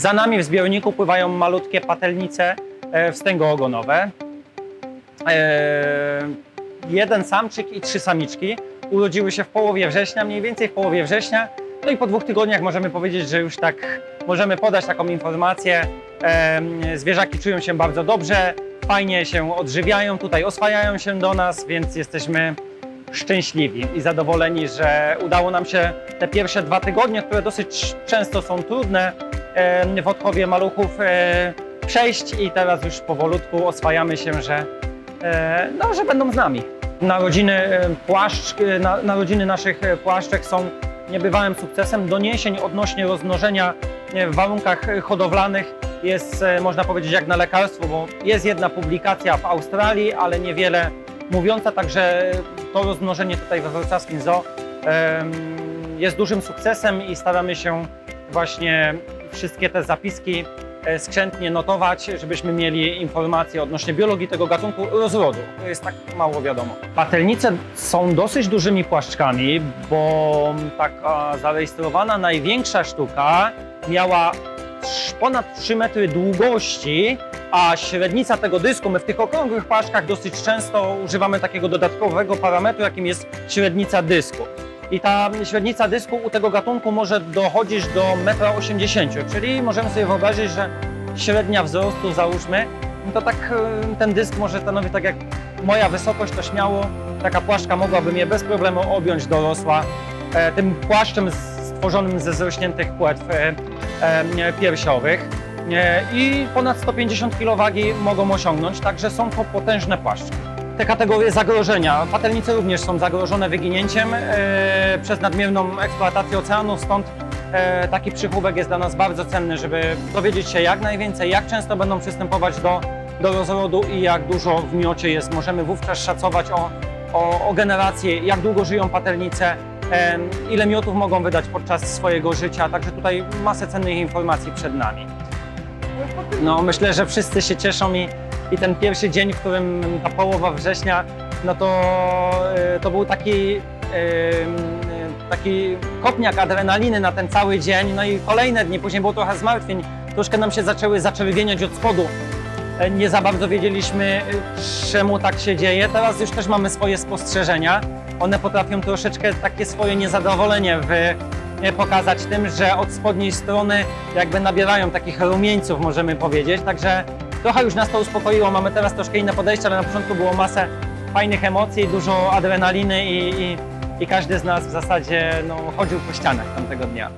Za nami w zbiorniku pływają malutkie patelnice e, wstęgoogonowe. E, jeden samczyk i trzy samiczki urodziły się w połowie września, mniej więcej w połowie września. No i po dwóch tygodniach możemy powiedzieć, że już tak możemy podać taką informację. Em, Zwierzaki czują się bardzo dobrze, fajnie się odżywiają, tutaj oswajają się do nas, więc jesteśmy szczęśliwi i zadowoleni, że udało nam się te pierwsze dwa tygodnie, które dosyć często są trudne w odchowie maluchów, e, przejść i teraz już powolutku oswajamy się, że, e, no, że będą z nami. Narodziny, e, płaszcz, na, narodziny naszych płaszczek są niebywałym sukcesem. Doniesień odnośnie rozmnożenia w warunkach hodowlanych jest, można powiedzieć, jak na lekarstwo, bo jest jedna publikacja w Australii, ale niewiele mówiąca, także to rozmnożenie tutaj we wrocławskim zoo jest dużym sukcesem i staramy się właśnie wszystkie te zapiski e, skrzętnie notować, żebyśmy mieli informacje odnośnie biologii tego gatunku rozrodu. To jest tak mało wiadomo. Patelnice są dosyć dużymi płaszczkami, bo taka zarejestrowana największa sztuka miała ponad 3 metry długości, a średnica tego dysku, my w tych okrągłych płaszczkach dosyć często używamy takiego dodatkowego parametru, jakim jest średnica dysku. I ta średnica dysku u tego gatunku może dochodzić do 1,80 m, czyli możemy sobie wyobrazić, że średnia wzrostu załóżmy, no to tak e, ten dysk może stanowić tak jak moja wysokość, to śmiało taka płaszczka mogłaby mnie bez problemu objąć dorosła e, tym płaszczem stworzonym ze zrośniętych płetw e, e, piersiowych. I ponad 150 kg wagi mogą osiągnąć, także są to potężne płaszczki te kategorie zagrożenia. Patelnice również są zagrożone wyginięciem e, przez nadmierną eksploatację oceanów, stąd e, taki przychówek jest dla nas bardzo cenny, żeby dowiedzieć się jak najwięcej, jak często będą przystępować do, do rozrodu i jak dużo w miocie jest. Możemy wówczas szacować o, o, o generację, jak długo żyją patelnice, e, ile miotów mogą wydać podczas swojego życia, także tutaj masę cennych informacji przed nami. No, myślę, że wszyscy się cieszą i, i ten pierwszy dzień, w którym ta połowa września, no to, y, to był taki, y, taki kopniak adrenaliny na ten cały dzień. No i kolejne dni, później było trochę zmartwień, troszkę nam się zaczęły zaczerwieniać od spodu. E, Nie za bardzo wiedzieliśmy, y, czemu tak się dzieje. Teraz już też mamy swoje spostrzeżenia. One potrafią troszeczkę takie swoje niezadowolenie w, e, pokazać tym, że od spodniej strony jakby nabierają takich rumieńców, możemy powiedzieć. Także trochę już nas to uspokoiło. Mamy teraz troszkę inne podejście, ale na początku było masę fajnych emocji, dużo adrenaliny i, i, i każdy z nas w zasadzie no, chodził po ścianach tamtego dnia.